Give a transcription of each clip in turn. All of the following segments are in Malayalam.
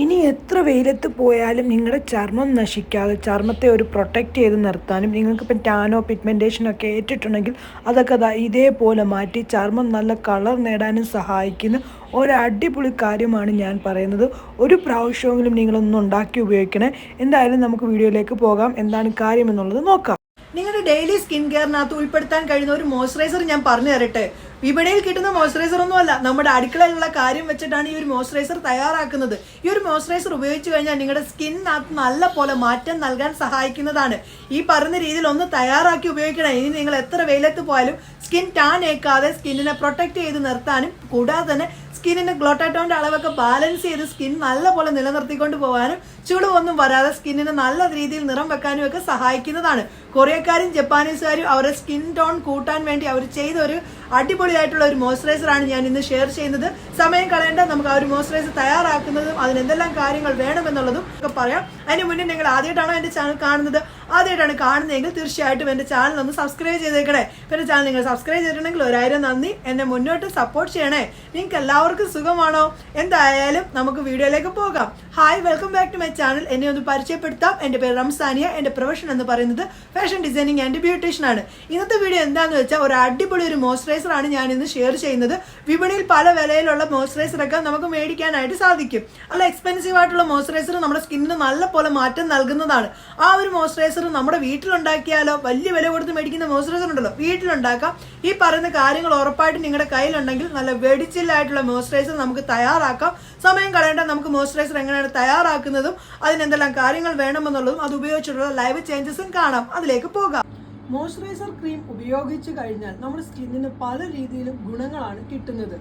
ഇനി എത്ര വെയിലത്ത് പോയാലും നിങ്ങളുടെ ചർമ്മം നശിക്കാതെ ചർമ്മത്തെ ഒരു പ്രൊട്ടക്റ്റ് ചെയ്ത് നിർത്താനും നിങ്ങൾക്കിപ്പം ടാനോ പിഗ്മെന്റേഷനൊക്കെ ഏറ്റിട്ടുണ്ടെങ്കിൽ അതൊക്കെ ഇതേപോലെ മാറ്റി ചർമ്മം നല്ല കളർ നേടാനും സഹായിക്കുന്ന ഒരു അടിപൊളി കാര്യമാണ് ഞാൻ പറയുന്നത്. ഒരു പ്രാവശ്യമെങ്കിലും നിങ്ങളൊന്നും ഉണ്ടാക്കി ഉപയോഗിക്കണേ. എന്തായാലും നമുക്ക് വീഡിയോയിലേക്ക് പോകാം. എന്താണ് കാര്യം എന്നുള്ളത് നോക്കാം. നിങ്ങളുടെ ഡെയിലി സ്കിൻ കെയറിനകത്ത് ഉൾപ്പെടുത്താൻ കഴിയുന്ന ഒരു മോയ്സ്ചറൈസർ ഞാൻ പറഞ്ഞു തരട്ടെ വിപണിയിൽ കിട്ടുന്ന മോയ്സ്ചറൈസർ ഒന്നും അല്ല നമ്മുടെ അടുക്കളയിലുള്ള കാര്യം വെച്ചിട്ടാണ് ഈ ഒരു മോയ്സ്ചറൈസർ തയ്യാറാക്കുന്നത്. ഈ ഒരു മോയ്സ്ചറൈസർ ഉപയോഗിച്ച് കഴിഞ്ഞാൽ നിങ്ങളുടെ സ്കിന്നിനകത്ത് നല്ല പോലെ മാറ്റം നൽകാൻ സഹായിക്കുന്നതാണ്. ഈ പറഞ്ഞ രീതിയിൽ ഒന്ന് തയ്യാറാക്കി ഉപയോഗിക്കണം. ഇനി നിങ്ങൾ എത്ര വെയിലത്ത് പോയാലും സ്കിൻ ടാൻ ഏക്കാതെ സ്കിന്നിനെ പ്രൊട്ടക്ട് ചെയ്ത് നിർത്താനും കൂടാതെ തന്നെ സ്കിന്നിന്റെ ഗ്ലോട്ടാറ്റോന്റെ അളവൊക്കെ ബാലൻസ് ചെയ്ത് സ്കിൻ നല്ലപോലെ നിലനിർത്തിക്കൊണ്ട് പോകാനും ചുളിവൊന്നും വരാതെ സ്കിന്നിന് നല്ല രീതിയിൽ നിറം വെക്കാനും ഒക്കെ സഹായിക്കുന്നതാണ്. കൊറിയക്കാരും ജപ്പാനീസുകാരും അവരുടെ സ്കിൻ ടോൺ കൂട്ടാൻ വേണ്ടി അവർ ചെയ്ത ഒരു അടിപൊളിയായിട്ടുള്ള ഒരു മോയ്സ്ചറൈസർ ആണ് ഞാൻ ഇന്ന് ഷെയർ ചെയ്യുന്നത്. സമയം കളയേണ്ട നമുക്ക് ആ ഒരു മോയ്സ്ചറൈസർ തയ്യാറാക്കുന്നതും അതിന് എന്തെല്ലാം കാര്യങ്ങൾ വേണമെന്നുള്ളതും ഒക്കെ പറയാം. അതിന് മുന്നേ നിങ്ങൾ ആദ്യമായിട്ടാണോ എന്റെ ചാനൽ കാണുന്നത്? ആദ്യമായിട്ടാണ് കാണുന്നതെങ്കിൽ തീർച്ചയായിട്ടും എന്റെ ചാനൽ ഒന്ന് സബ്സ്ക്രൈബ് ചെയ്തേക്കണേ. എന്റെ ചാനൽ നിങ്ങൾ സബ്സ്ക്രൈബ് ചെയ്തിട്ടുണ്ടെങ്കിൽ ഒരായിരം നന്ദി. എന്നെ മുന്നോട്ട് സപ്പോർട്ട് ചെയ്യണേ. നിങ്ങൾക്ക് എല്ലാവർക്കും സുഖമാണോ? എന്തായാലും നമുക്ക് വീഡിയോയിലേക്ക് പോകാം. Hi welcome back to my channel എന്നെ ഒന്ന് പരിചയപ്പെടുത്താം. എന്റെ പേര് റംസാനിയ. എന്റെ പ്രൊഫഷൻ എന്ന് പറയുന്നത് ഫാഷൻ ഡിസൈനിങ് ആൻഡ് ബ്യൂട്ടീഷ്യൻ ആണ്. ഇന്നത്തെ വീഡിയോ എന്താന്ന് വെച്ചാൽ ഒരു അടിപൊളി ഒരു മോയ്സ്ചറൈസർ ആണ് ഞാൻ ഇന്ന് ഷെയർ ചെയ്യുന്നത്. വിപണിയിൽ പല വിലയിലുള്ള മോയ്സ്ചറൈസർ ഒക്കെ നമുക്ക് മേടിക്കാനായിട്ട് സാധിക്കും. നല്ല എക്സ്പെൻസീവ് ആയിട്ടുള്ള മോയ്സ്ചറൈസർ നമ്മുടെ സ്കിന്നിന് നല്ല പോലെ മാറ്റം നൽകുന്നതാണ്. ആ ഒരു മോയ്സ്ചറൈസർ നമ്മുടെ വീട്ടിലുണ്ടാക്കിയാലോ വലിയ വില കൊടുത്ത് മേടിക്കുന്ന മോയ്സ്ചറൈസർ ഉണ്ടല്ലോ വീട്ടിലുണ്ടാക്കാം. ഈ പറയുന്ന കാര്യങ്ങൾ ഉറപ്പായിട്ട് നിങ്ങളുടെ കയ്യിലുണ്ടെങ്കിൽ നല്ല വെടിച്ചില്ലായിട്ടുള്ള മോയ്സ്ചറൈസർ നമുക്ക് തയ്യാറാക്കാം. സമയം കളയേണ്ട നമുക്ക് മോയ്സ്ചറൈസർ എങ്ങനെയാണ് തയ്യാറാക്കുന്നതും അതിനെന്തെല്ലാം കാര്യങ്ങൾ വേണമെന്നുള്ളതും അത് ഉപയോഗിച്ചിട്ടുള്ള ലൈവ് ചേഞ്ചസും കാണാം. അതിലേക്ക് പോകാം. മോയ്സ്ചറൈസർ ക്രീം ഉപയോഗിച്ച് കഴിഞ്ഞാൽ നമ്മുടെ സ്കിന്നിന് പല രീതിയിലും ഗുണങ്ങളാണ് കിട്ടുന്നത്.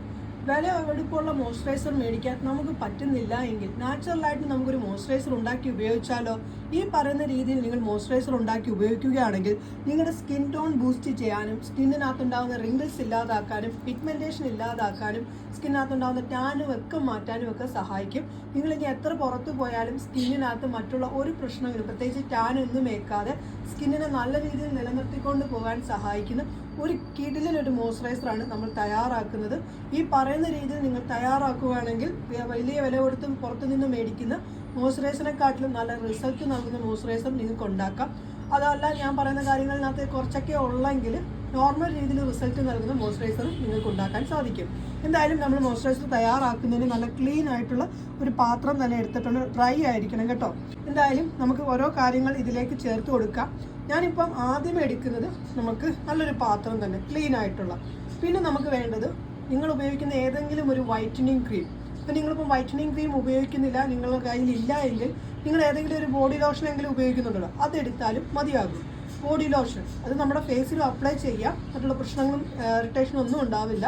വില എടുപ്പുള്ള മോയ്സ്ചറൈസർ മേടിക്കാൻ നമുക്ക് പറ്റുന്നില്ല എങ്കിൽ നാച്ചുറലായിട്ട് നമുക്കൊരു മോയ്സ്ചറൈസർ ഉണ്ടാക്കി ഉപയോഗിച്ചാലോ? ഈ പറയുന്ന രീതിയിൽ നിങ്ങൾ മോയ്സ്ചറൈസർ ഉണ്ടാക്കി ഉപയോഗിക്കുകയാണെങ്കിൽ നിങ്ങളുടെ സ്കിൻ ടോൺ ബൂസ്റ്റ് ചെയ്യാനും സ്കിന്നിനകത്തുണ്ടാകുന്ന റിങ്കിൾസ് ഇല്ലാതാക്കാനും പിഗ്മെന്റേഷൻ ഇല്ലാതാക്കാനും സ്കിന്നിനകത്തുണ്ടാകുന്ന ടാനും ഒക്കെ മാറ്റാനും ഒക്കെ സഹായിക്കും. നിങ്ങൾ എത്ര പുറത്തു പോയാലും സ്കിന്നിനകത്ത് മറ്റുള്ള ഒരു പ്രശ്നമില്ല. പ്രത്യേകിച്ച് ടാനൊന്നും ഏക്കാതെ സ്കിന്നിനെ നല്ല രീതിയിൽ നിലനിർത്തിക്കൊണ്ട് പോകാൻ സഹായിക്കുന്ന. ഒരു കിടിലിനൊരു മോയ്സ്ചറൈസറാണ് നമ്മൾ തയ്യാറാക്കുന്നത്. ഈ പറയുന്ന രീതിയിൽ നിങ്ങൾ തയ്യാറാക്കുകയാണെങ്കിൽ വലിയ വില കൊടുത്തും പുറത്തുനിന്ന് മേടിക്കുന്ന മോയ്സ്ചറൈസറിനെക്കാട്ടിലും നല്ല റിസൾട്ട് നൽകുന്ന മോയ്സ്ചറൈസർ നിങ്ങൾക്ക് ഉണ്ടാക്കാം അതല്ല ഞാൻ പറയുന്ന കാര്യങ്ങളിനകത്ത് കുറച്ചൊക്കെ ഉള്ളെങ്കിൽ നോർമൽ രീതിയിൽ റിസൾട്ട് നൽകുന്ന മോയ്സ്ചറൈസറും നിങ്ങൾക്ക് ഉണ്ടാക്കാൻ സാധിക്കും. എന്തായാലും നമ്മൾ മോയ്സ്ചറൈസർ തയ്യാറാക്കുന്നതിന് നല്ല ക്ലീൻ ആയിട്ടുള്ള ഒരു പാത്രം തന്നെ എടുത്തിട്ടുണ്ട്. ഡ്രൈ ആയിരിക്കണം കേട്ടോ. എന്തായാലും നമുക്ക് ഓരോ കാര്യങ്ങൾ ഇതിലേക്ക് ചേർത്ത് കൊടുക്കാം. ഞാനിപ്പം ആദ്യം എടുക്കുന്നത് നമുക്ക് നല്ലൊരു പാത്രം തന്നെ ക്ലീൻ ആയിട്ടുള്ള. പിന്നെ നമുക്ക് വേണ്ടത് നിങ്ങൾ ഉപയോഗിക്കുന്ന ഏതെങ്കിലും ഒരു വൈറ്റനിങ് ക്രീം. ഇപ്പം നിങ്ങളിപ്പോൾ വൈറ്റനിങ് ക്രീം ഉപയോഗിക്കുന്നില്ല നിങ്ങളുടെ കയ്യിൽ ഇല്ല എങ്കിൽ നിങ്ങൾ ഏതെങ്കിലും ഒരു ബോഡി ലോഷൻ എങ്കിലും ഉപയോഗിക്കുന്നുണ്ടല്ലോ അതെടുത്താലും മതിയാകും. ബോഡി ലോഷൻ അത് നമ്മുടെ ഫേസിലും അപ്ലൈ ചെയ്യാം മറ്റുള്ള പ്രശ്നങ്ങളും ഇറിറ്റേഷനും ഒന്നും ഉണ്ടാവില്ല.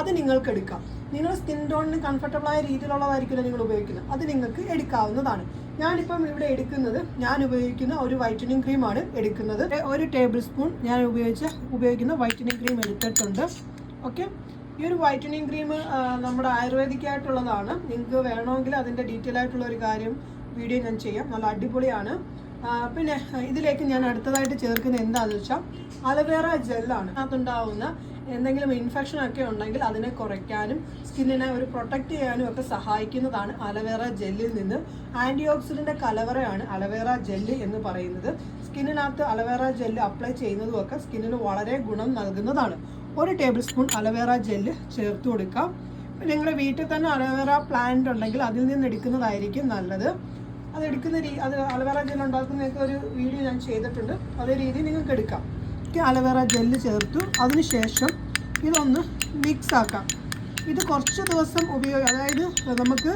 അത് നിങ്ങൾക്ക് എടുക്കാം. നിങ്ങളുടെ സ്കിൻ ടോണിന് കംഫർട്ടബിളായ രീതിയിലുള്ളതായിരിക്കില്ല നിങ്ങൾ ഉപയോഗിക്കുന്നത്. അത് നിങ്ങൾക്ക് എടുക്കാവുന്നതാണ്. ഞാനിപ്പം ഇവിടെ എടുക്കുന്നത് ഞാൻ ഉപയോഗിക്കുന്ന ഒരു വൈറ്റനിങ് ക്രീമാണ് എടുക്കുന്നത്. ഒരു ടേബിൾ സ്പൂൺ ഞാൻ ഉപയോഗിച്ച ഉപയോഗിക്കുന്ന വൈറ്റനിങ് ക്രീം എടുത്തിട്ടുണ്ട്. ഓക്കെ ഈ ഒരു വൈറ്റനിങ് ക്രീം നമ്മുടെ ആയുർവേദിക് ആയിട്ടുള്ളതാണ് നിങ്ങൾക്ക് വേണമെങ്കിൽ അതിന്റെ ഡീറ്റെയിൽ ആയിട്ടുള്ള ഒരു കാര്യം വീഡിയോ ഞാൻ ചെയ്യാം. നല്ല അടിപൊളിയാണ്. പിന്നെ ഇതിലേക്ക് ഞാൻ അടുത്തതായിട്ട് ചേർക്കുന്ന എന്താണെന്ന് വെച്ചാൽ അലവേറ ജെല്ലാണ് അതുണ്ടാവുന്ന എന്തെങ്കിലും ഇൻഫെക്ഷൻ ഒക്കെ ഉണ്ടെങ്കിൽ അതിനെ കുറയ്ക്കാനും സ്കിന്നിനെ ഒരു പ്രൊട്ടക്റ്റ് ചെയ്യാനും ഒക്കെ സഹായിക്കുന്നതാണ് അലവേറ ജെല്ലിൽ നിന്ന്. ആന്റി ഓക്സിഡന്റ് കലവറയാണ് അലവേറ ജെല്ല് എന്ന് പറയുന്നത്. സ്കിന്നിനകത്ത് അലവേറ ജെല്ല് അപ്ലൈ ചെയ്യുന്നതും ഒക്കെ സ്കിന്നിന് വളരെ ഗുണം നൽകുന്നതാണ്. ഒരു ടേബിൾ സ്പൂൺ അലവേറ ജെല്ല് ചേർത്ത് കൊടുക്കാം. നിങ്ങളുടെ വീട്ടിൽ തന്നെ അലവേറ പ്ലാന്റ് ഉണ്ടെങ്കിൽ അതിൽ നിന്ന് എടുക്കുന്നതായിരിക്കും നല്ലത്. അത് എടുക്കുന്ന രീതി അത് അലവേറ ജെൽ ഉണ്ടാക്കുന്നതൊക്കെ ഒരു വീഡിയോ ഞാൻ ചെയ്തിട്ടുണ്ട്. അതേ രീതി നിങ്ങൾക്ക് എടുക്കാം. അലവേറ ജെല്ല് ചേർത്തു. അതിനുശേഷം ഇതൊന്ന് മിക്സ് ആക്കാം. ഇത് കുറച്ച് ദിവസം ഉപയോഗം അതായത് നമുക്ക്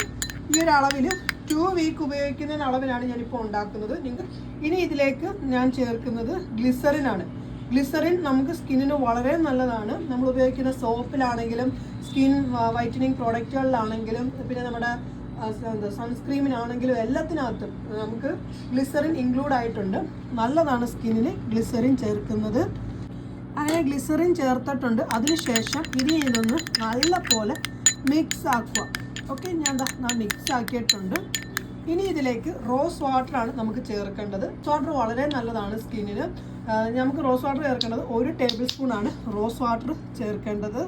ഈ ഒരു അളവിൽ ടു വീക്ക് ഉപയോഗിക്കുന്ന അളവിലാണ് ഞാനിപ്പോൾ ഉണ്ടാക്കുന്നത്. നിങ്ങൾ ഇനി ഇതിലേക്ക് ഞാൻ ചേർക്കുന്നത് ഗ്ലിസറിനാണ് ഗ്ലിസറിൻ നമുക്ക് സ്കിന്നിന് വളരെ നല്ലതാണ്. നമ്മൾ ഉപയോഗിക്കുന്ന സോപ്പിലാണെങ്കിലും സ്കിൻ വൈറ്റനിങ് പ്രോഡക്റ്റുകളിലാണെങ്കിലും പിന്നെ നമ്മുടെ സൺസ്ക്രീമിനാണെങ്കിലും എല്ലാത്തിനകത്തും നമുക്ക് ഗ്ലിസറിൻ ഇൻക്ലൂഡ് ആയിട്ടുണ്ട്. നല്ലതാണ് സ്കിന്നിന് ഗ്ലിസറിൻ ചേർക്കുന്നത്. അങ്ങനെ ഗ്ലിസറിൻ ചേർത്തിട്ടുണ്ട്. അതിനുശേഷം ഇനി ഇതൊന്ന് നല്ല പോലെ മിക്സ് ആക്കുക. ഓക്കെ ഞാൻ മിക്സ് ആക്കിയിട്ടുണ്ട്. ഇനി ഇതിലേക്ക് റോസ് വാട്ടർ ആണ് നമുക്ക് ചേർക്കേണ്ടത്. വാട്ടർ വളരെ നല്ലതാണ് സ്കിന്നിന്. നമുക്ക് റോസ് വാട്ടർ ചേർക്കേണ്ടത് ഒരു ടേബിൾ സ്പൂൺ ആണ് റോസ് വാട്ടർ ചേർക്കേണ്ടത്.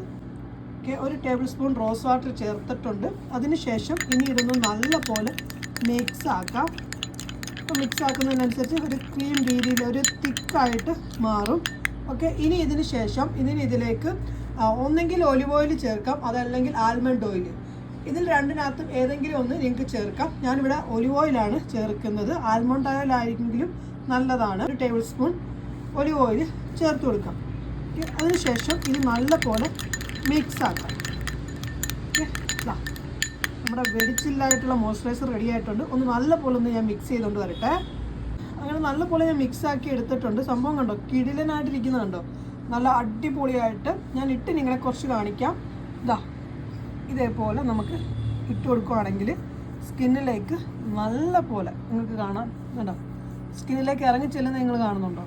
ഓക്കെ ഒരു ടേബിൾ സ്പൂൺ റോസ് വാട്ടർ ചേർത്തിട്ടുണ്ട്. അതിനുശേഷം ഇനി ഇതൊന്ന് നല്ലപോലെ മിക്സ് ആക്കാം. അപ്പോൾ മിക്സ് ആക്കുന്നതിനനുസരിച്ച് ഒരു ക്രീം രീതിയിൽ ഒരു തിക്കായിട്ട് മാറും. ഓക്കെ ഇനി ഇതിന് ശേഷം ഇതിന് ഇതിലേക്ക് ഒന്നെങ്കിൽ ഒലിവ് ഓയിൽ ചേർക്കാം അതല്ലെങ്കിൽ ആൽമണ്ട് ഓയിൽ ഇതിൽ രണ്ടിനകത്തും ഏതെങ്കിലും ഒന്ന് നിങ്ങൾക്ക് ചേർക്കാം. ഞാനിവിടെ ഒലിവ് ഓയിലാണ് ചേർക്കുന്നത്. ആൽമണ്ട് ഓയിൽ ആയിരിക്കെങ്കിലും നല്ലതാണ്. ഒരു ടേബിൾ സ്പൂൺ ഒലിവ് ഓയിൽ ചേർത്ത് കൊടുക്കാം. അതിനുശേഷം ഇത് നല്ലപോലെ മിക്സ് ആക്കാം. നമ്മുടെ വെടിച്ചില്ലായിട്ടുള്ള മോയ്സ്ചറൈസർ റെഡി ആയിട്ടുണ്ട്. ഒന്ന് നല്ലപോലെ ഒന്ന് ഞാൻ മിക്സ് ചെയ്തുകൊണ്ട് വരട്ടെ. അങ്ങനെ നല്ലപോലെ ഞാൻ മിക്സ് ആക്കി എടുത്തിട്ടുണ്ട്. സംഭവം കണ്ടോ? കിടിലനായിട്ടിരിക്കുന്നത് കണ്ടോ? നല്ല അടിപൊളിയായിട്ട് ഞാൻ ഇട്ട് നിങ്ങളെ കുറച്ച് കാണിക്കാം. ഇതാ ഇതേപോലെ നമുക്ക് ഇട്ട് കൊടുക്കുവാണെങ്കിൽ സ്കിന്നിലേക്ക് നല്ല പോലെ നിങ്ങൾക്ക് കാണാം. കണ്ടോ? സ്കിന്നിലേക്ക് ഇറങ്ങി ചെല്ലുന്നത് നിങ്ങൾ കാണുന്നുണ്ടോ?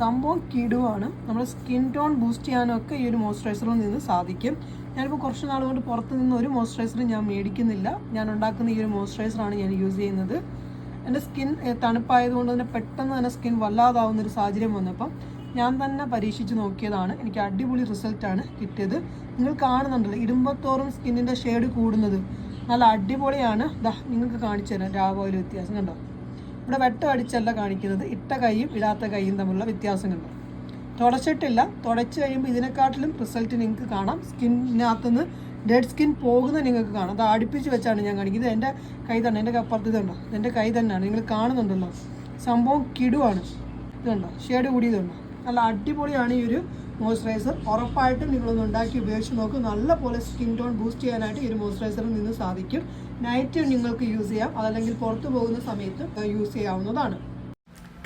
സംഭവം കിടുവാണ്. നമ്മുടെ സ്കിൻ ടോൺ ബൂസ്റ്റ് ചെയ്യാനൊക്കെ ഈ ഒരു മോയ്സ്ചറൈസറിൽ നിന്ന് സാധിക്കും. ഞാനിപ്പോൾ കുറച്ച് നാൾ കൊണ്ട് പുറത്ത് നിന്ന് ഒരു മോയ്സ്ചറൈസറും ഞാൻ മേടിക്കുന്നില്ല. ഞാൻ ഉണ്ടാക്കുന്ന ഈ ഒരു മോയ്സ്ചറൈസറാണ് ഞാൻ യൂസ് ചെയ്യുന്നത്. എന്റെ സ്കിൻ തണുപ്പായതുകൊണ്ട് തന്നെ പെട്ടെന്ന് തന്നെ സ്കിൻ വല്ലാതാവുന്ന ഒരു സാഹചര്യം വന്നപ്പം ഞാൻ തന്നെ പരീക്ഷിച്ച് നോക്കിയതാണ്. എനിക്ക് അടിപൊളി റിസൾട്ടാണ് കിട്ടിയത്. നിങ്ങൾ കാണുന്നുണ്ടല്ലോ ഇടുമ്പത്തോറും സ്കിന്നിന്റെ ഷെയ്ഡ് കൂടുന്നത്. നല്ല അടിപൊളിയാണ്. ദാ നിങ്ങൾക്ക് കാണിച്ചു തരാം. രാവിലെ വ്യത്യാസം കണ്ടോ? ഇവിടെ വെട്ടം അടിച്ചല്ല കാണിക്കുന്നത്. ഇട്ട കൈയും ഇടാത്ത കൈയും തമ്മിലുള്ള വ്യത്യാസം കണ്ടോ? തുടച്ചിട്ടില്ല. തുടച്ച് കഴിയുമ്പോൾ ഇതിനെക്കാട്ടിലും റിസൾട്ട് നിങ്ങൾക്ക് കാണാം. സ്കിന്നിനകത്തുനിന്ന് ഡെഡ് സ്കിൻ പോകുന്ന നിങ്ങൾക്ക് കാണാം. അത് അടുപ്പിച്ച് വെച്ചാണ് ഞാൻ കാണിക്കുന്നത്. എന്റെ കൈ തന്നെ എന്റെ അപ്പുറത്ത് ഇതുണ്ടോ എന്റെ കൈ തന്നെയാണ്. നിങ്ങൾ കാണുന്നുണ്ടല്ലോ. സംഭവം കിടുവാണ്. ഇതുണ്ടോ ഷെയ്ഡ് കൂടിയതുണ്ടോ നല്ല അടിപൊളിയാണ് ഈ ഒരു മോയ്സ്ചറൈസർ. ഉറപ്പായിട്ടും നിങ്ങളൊന്ന് ഉണ്ടാക്കി ഉപയോഗിച്ച് നോക്കും. നല്ലപോലെ സ്കിൻ ടോൺ ബൂസ്റ്റ് ചെയ്യാനായിട്ട് ഈ ഒരു മോയ്സ്ചറൈസറിൽ നിന്ന് സാധിക്കും. നൈറ്റ് നിങ്ങൾക്ക് യൂസ് ചെയ്യാം. അതല്ലെങ്കിൽ പുറത്തു പോകുന്ന സമയത്ത് യൂസ് ചെയ്യാവുന്നതാണ്.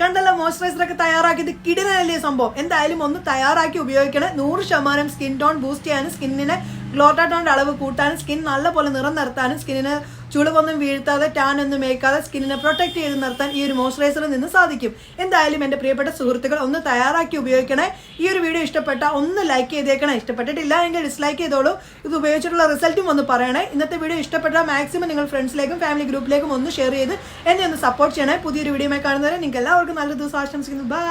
കണ്ടല്ലോ മോയ്സ്ചറൈസർ ഒക്കെ തയ്യാറാക്കിയത് കിടിലല്ലേ സംഭവം? എന്തായാലും ഒന്ന് തയ്യാറാക്കി ഉപയോഗിക്കണം. നൂറ് ശതമാനം സ്കിൻ ടോൺ ബൂസ്റ്റ് ചെയ്യാനും സ്കിന്നിനെ ഗ്ലോട്ടാട്ടോണിന്റെ അളവ് കൂട്ടാനും സ്കിൻ നല്ലപോലെ നിറം നിർത്താനും സ്കിന്നിന് ചുളിവൊന്നും വീഴ്ത്താതെ ടാൻ ഒന്നും മേക്കാതെ സ്കിന്നിനെ പ്രൊട്ടക്ട് ചെയ്ത് നിർത്താൻ ഈ ഒരു മോയ്സ്ചറൈസറിൽ നിന്ന് സാധിക്കും. എന്തായാലും എന്റെ പ്രിയപ്പെട്ട സുഹൃത്തുക്കൾ ഒന്ന് തയ്യാറാക്കി ഉപയോഗിക്കണേ. ഈ ഒരു വീഡിയോ ഇഷ്ടപ്പെട്ട ഒന്ന് ലൈക്ക് ചെയ്തേക്കണേ. ഇഷ്ടപ്പെട്ടിട്ടില്ല എങ്കിൽ ഡിസ്ലൈക്ക് ചെയ്തോളൂ. ഇത് ഉപയോഗിച്ചിട്ടുള്ള റിസൾട്ടും ഒന്ന് പറയണേ. ഇന്നത്തെ വീഡിയോ ഇഷ്ടപ്പെട്ടാൽ മാക്സിമം നിങ്ങൾ ഫ്രണ്ട്സിലേക്കും ഫാമിലി ഗ്രൂപ്പിലേക്കും ഒന്ന് ഷെയർ ചെയ്ത് എന്നെ ഒന്ന് സപ്പോർട്ട് ചെയ്യണേ. പുതിയൊരു വീഡിയോ കാണുന്നവരെ നിങ്ങൾക്ക് എല്ലാവർക്കും നല്ല ദിവസം ആശംസിക്കുന്നു. ബൈ